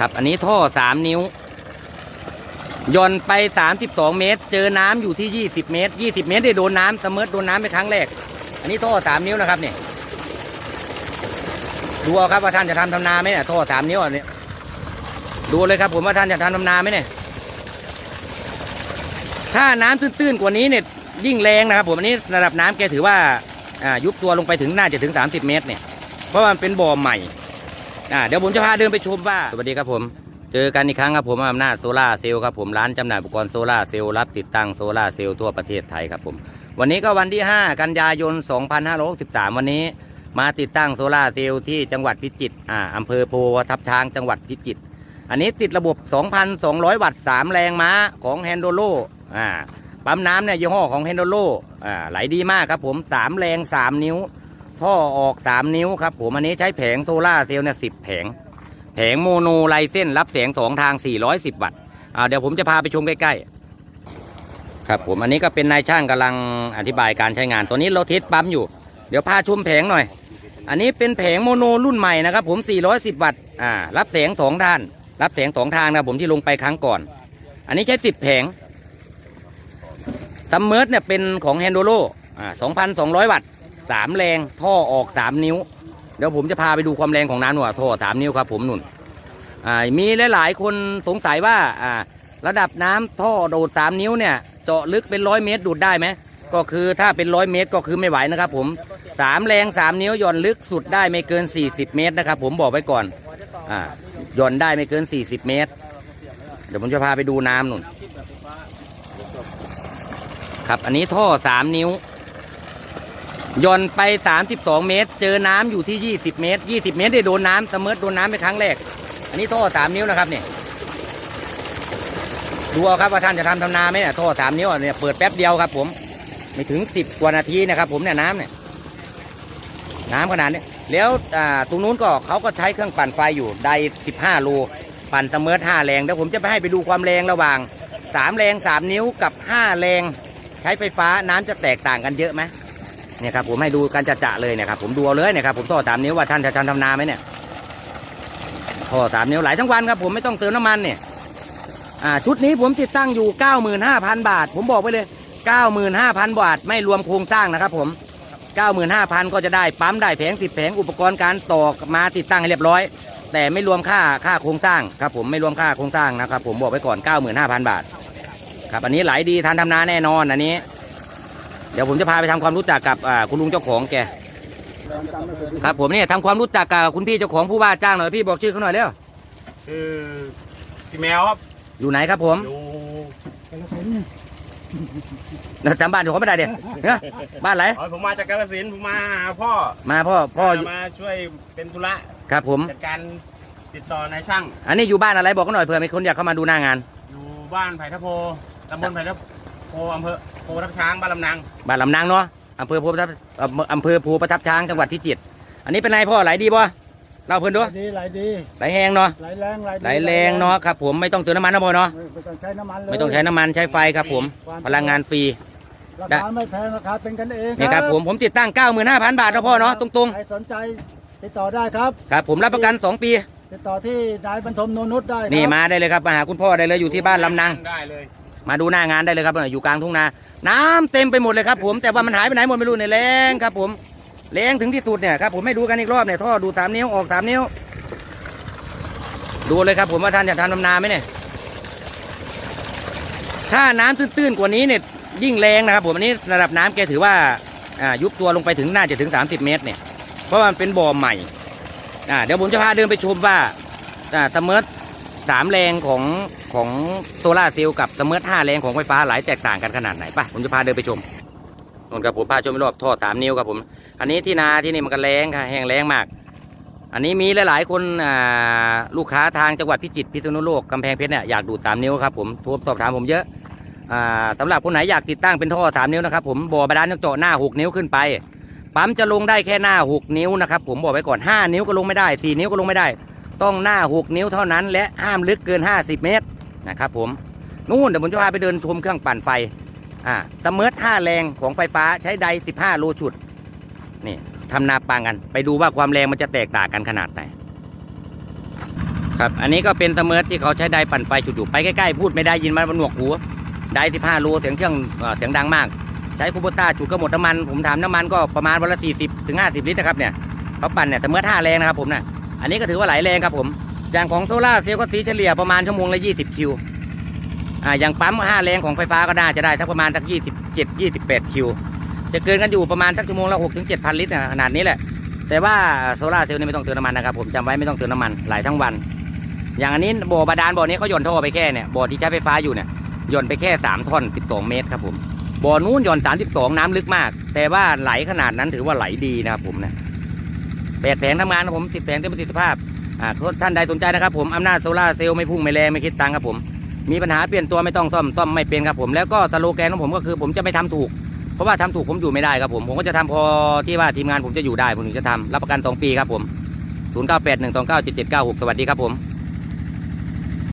ครับ อันนี้ท่อสามนิ้วย่อนไปสามสิบสองเมตร เจอน้ำอยู่ที่ยี่สิบเมตรยี่สิบเมตรได้โดนน้ำเสมอโดนน้ำไปครั้งแรก อันนี้ท่อสามนิ้วนะครับเนี่ยดูเอาครับว่าท่านจะทำทำนาไหมเนี่ยท่อสามนิ้วอันนี้ดูเลยครับผมว่าท่านจะทำทำนาไหมเนี่ย ถ้าน้ำตื้นๆกว่านี้เนี่ยยิ่งแรงนะครับ ผมอันนี้ระดับน้ำแกถือว่าอ่ายุบตัวลงไปถึงน่าจะถึง 30 เมตรเนี่ย เพราะมันเป็นบ่อใหม่ อ่าเดี๋ยวผมจะพาเดินไปชมว่า สวัสดีครับผม เจอกันอีกครั้งครับผมอำนาจโซล่าเซลล์ครับผมร้านจำหน่ายอุปกรณ์โซล่าเซลล์รับติดตั้งโซล่าเซลล์ทั่วประเทศไทยครับผม วันนี้ก็วันที่ 5 กันยายน 2563 วันนี้ มาติดตั้งโซล่าเซลล์ที่จังหวัดพิจิตรอ่าอำเภอโพทับช้างจังหวัดพิจิตรอันนี้ติดระบบ 2,200 วัตต์ 3 แรงม้าของแฮนโดโลอ่าปั๊มน้ำเนี่ยยี่ห้อของแฮนโดโลอ่าไหลดีมากครับผม 3 แรง 3 นิ้ว ท่อออก3นิ้วครับผมอันนี้ใช้แผงโซล่าเซลล์เนี่ยสิแผง แผงโมโนไลเส้นรับแสง2ทาง 410 วัตต์อ่าเดี๋ยวผมจะพาไปชมใกล้ๆ ครับผมอันนี้ก็เป็นนายช่างกำลังอธิบายการใช้งาน ตัวนี้เราเทสปั๊มอยู่ เดี๋ยวพาชมแผงหน่อย อันนี้เป็นแผงโมโนรุ่นใหม่นะครับผม 410 วัตต์อ่ารับแสง2ด้าน รับแสง2ทางนะผมที่ลงไปครั้งก่อน อันนี้ใช้10แผงซัมเมอร์เนี่ยเป็นของแฮนโดโลอ่า2,200 วัตต์ สามแรงท่อออก3นิ้ว เดี๋ยวผมจะพาไปดูความแรงของน้ำหน่อยท่อ3นิ้วครับ ผมนุ่นอ่ามีหลายๆคนสงสัยว่าอ่าระดับน้ำท่อโดด3นิ้วเนี่ยเจาะลึกเป็นร้อยเมตรดูดได้ไหมก็คือถ้าเป็นร้อยเมตรก็คือไม่ไหวนะครับผมสามแรงสามนิ้วย่อนลึกสุดได้ไม่เกิน 40 เมตรนะครับ ผมบอกไว้ก่อนอ่าย่อนได้ไม่เกิน 40 เมตร เดี๋ยวผมจะพาไปดูน้ำนุ่น ครับอันนี้ท่อสามนิ้ว ย่อนไป 32 เมตร เจอน้ำอยู่ที่ 20 เมตร 20 เมตรได้โดนน้ำเสมอโดนน้ำไปครั้งแรก อันนี้ท่อสามนิ้วนะครับเนี่ยดูเอาครับว่าท่านจะทำทำนาไหมเนี่ยท่อสามนิ้วเนี่ยเปิดแป๊บเดียวครับ ผมไม่ถึงสิบกว่านาทีนะครับ ผมเนี่ยน้ำเนี่ยน้ำขนาดนี้แล้วตรงนู้นก็เขาก็ใช้เครื่องปั่นไฟอยู่ไดสิบห้าโลปั่นเสมอห้าแรงเดี๋ยวผมจะไปให้ไปดูความแรงระหว่างสามแรงสามนิ้วกับห้าแรง ใช้ไฟฟ้าน้ำจะแตกต่างกันเยอะไหม เนี่ยครับผมให้ดูกันจะเลยเนี่ยครับผมดูเอาเลยเนี่ยครับผมท่อสามนิ้วว่าท่านจะทำทำนาไหมเนี่ยท่อสามนิ้วไหลทั้งวันครับผมไม่ต้องเติมน้ำมันเนี่ยอ่าชุดนี้ผมติดตั้งอยู่95,000บาท ผมบอกไปเลย95,000บาทไม่รวมโครงสร้างนะครับผม95,000ก็จะได้ปั๊มได้แผงติดแผงอุปกรณ์การต่อมาติดตั้งให้เรียบร้อย แต่ไม่รวมค่าค่าโครงสร้างครับผมไม่รวมค่าโครงสร้างนะครับผมบอกไว้ก่อน95,000บาทครับอันนี้ไหลดีทันทำนาแน่นอนอันนี้ เดี๋ยวผมจะพาไปทำความรู้จักกับอ่าคุณลุงเจ้าของแกครับผมเนี่ยทำความรู้จักกับคุณพี่เจ้าของผู้ว่าจ้างหน่อยพี่บอกชื่อเขาหน่อยเร็วคือพี่แมวครับอยู่ไหนครับผมอยู่จำบ้านอยู่เขาไม่ได้เด็ดบ้านไหนอ๋อผมมาจากกาฬสินธุ์ผมมาหาพ่อมาพ่อพ่ออยู่มาช่วยเป็นธุระครับผมจัดการติดต่อนายช่าง อันนี้อยู่บ้านอะไรบอกกันหน่อยเผื่อมีคนอยากเข้ามาดูหน้างาน อยู่บ้านไผ่ทะโพตำบลไผ่ทะโพอำเภอ โพทับช้างบ้านลำนางบ้านลำนางเนาะอำเภอภูประทับอำเภออำเภอภูประทับช้างจังหวัดพิจิตรอันนี้เป็นไงพ่อไหลดีบ่เล่าเพื่อนดูไหลดีไหลดีไหลแห้งเนาะไหลแรงไหลดีไหลแรงเนาะครับผมไม่ต้องเติมน้ำมันนะพ่อเนาะไม่ไม่ต้องใช้น้ำมันเลยไม่ต้องใช้น้ำมันใช้ไฟครับผมพลังงานฟรีราคาไม่แพงราคาเป็นกันเองนี่ครับผมผมติดตั้ง 95,000 บาทนะพ่อเนาะตรงใครสนใจติดต่อได้ครับๆครับผมรับประกัน 2 ปีติดต่อที่นายบรรทมโนนุชได้ครับนี่มาได้เลยครับมาหาคุณพ่อได้เลยอยู่ที่บ้านลำนางได้เลย มาดูหน้างานได้เลยครับอยู่กลางทุ่งนา น้ำเต็มไปหมดเลยครับ ผมแต่ว่ามันหายไปไหนหมดไม่รู้เนี่ยแรงครับ ผมแรงถึงที่สุดเนี่ยครับผมให้ดูกันอีกรอบเนี่ยท่อดูสามนิ้วออกสามนิ้ว ดูเลยครับ ผมว่าท่านจะทำทำนาไหมเนี่ยถ้าน้ำตื้นๆกว่านี้เนี่ยยิ่งแรงนะครับ ผมอันนี้ระดับน้ำแกถือว่าอ่ายุบตัวลงไปถึงน่าจะถึง 30 เมตรเนี่ยเพราะมันเป็นบ่อใหม่อ่าเดี๋ยวผมจะพาเดินไปชมว่าอ่าสมมติ สามแรงของของโซลาเซลล์กับสมมติห้าแรงของไฟฟ้าหลายแตกต่างกันขนาดไหนป่ะผมจะพาเดินไปชมนนครับผมพาชมรอบท่อสามนิ้วครับผม อันนี้ที่นาที่นี่มันก็แรงค่ะแห้งแรงมาก อันนี้มีหลายๆคนอ่าลูกค้าทางจังหวัดพิจิตรพิษณุโลกกำแพงเพชรเนี่ยอยากดูดสามนิ้วครับผมโทรสอบถามผมเยอะอ่าสำหรับคนไหนอยากติดตั้งเป็นท่อสามนิ้วนะครับผมบ่อบาดาลต้องเจาะหน้าหกนิ้วขึ้นไปปั๊มจะลงได้แค่หน้าหกนิ้วนะครับผมบอกไว้ก่อนห้านิ้วก็ลงไม่ได้สี่นิ้วก็ลงไม่ได้ ต้องหน้าหกนิ้วเท่านั้น และห้ามลึกเกินห้าสิบเมตรนะครับผมนู่นเดี๋ยวผมจะพาไปเดินชมเครื่องปั่นไฟอ่าสมเมร์ห้าแรงของไฟฟ้าใช้ไดสิบห้าโลชุด นี่ทำนาปังกัน ไปดูว่าความแรงมันจะแตกต่างกันขนาดไหนครับ อันนี้ก็เป็นเสมอที่เขาใช้ไดปั่นไฟจุดอยู่ไปใกล้ๆพูดไม่ได้ยินมันมันหนวกหูได15รูเสียงเครื่องเสียงดังมาก ใช้คูโบต้าจุดก็หมดน้ำมัน ผมถามน้ำมันก็ประมาณวันละ40ถึง50 ลิตรนะครับเนี่ยเขาปั่นเนี่ยเสมอ5แรงนะครับผมนะ อันนี้ก็ถือว่าไหลแรงครับผม อย่างของโซล่าเซลล์ก็ตีเฉลี่ยประมาณชั่วโมงละ 20 คิว อ่า อย่างปั๊ม5แรงของไฟฟ้าก็น่าจะได้สักประมาณสัก 27 28 คิว จะเกินกันอยู่ประมาณสักชั่วโมงละ6ถึง7,000 ลิตรนะขนาดนี้แหละ แต่ว่าโซล่าเซลล์นี่ไม่ต้องเติมน้ำมันนะครับผมจำไว้ไม่ต้องเติมน้ำมันไหลทั้งวัน อย่างอันนี้บ่อบาดาลบ่อนี้เขาหย่อนท่อไปแค่เนี่ยบ่อที่ใช้ไฟฟ้าอยู่เนี่ยหย่อนไปแค่ 3ท่อน 12 เมตรครับผมบ่อนู้นหย่อน 32 น้ำลึกมาก แต่ว่าไหลขนาดนั้นถือว่าไหลดีนะครับผมนะ แปดแผงทำงานครับผมสิบแผงเต็มประสิทธิภาพอ่าท่านใดสนใจนะครับผมอำนาจโซล่าร์เซลล์ไม่พุ่งไม่แรงไม่คิดตังค์ครับผมมีปัญหาเปลี่ยนตัวไม่ต้องซ่อมซ่อมไม่เป็นครับผมแล้วก็สโลแกนของผมก็คือผมจะไม่ทำถูก เพราะว่าทำถูกผมอยู่ไม่ได้ครับผมผมก็จะทำพอที่ว่าทีมงานผมจะอยู่ได้ผมถึงจะทำรับประกันสองปีครับผม0 9 8 1 2 9 7 7 9 6สวัสดีครับผม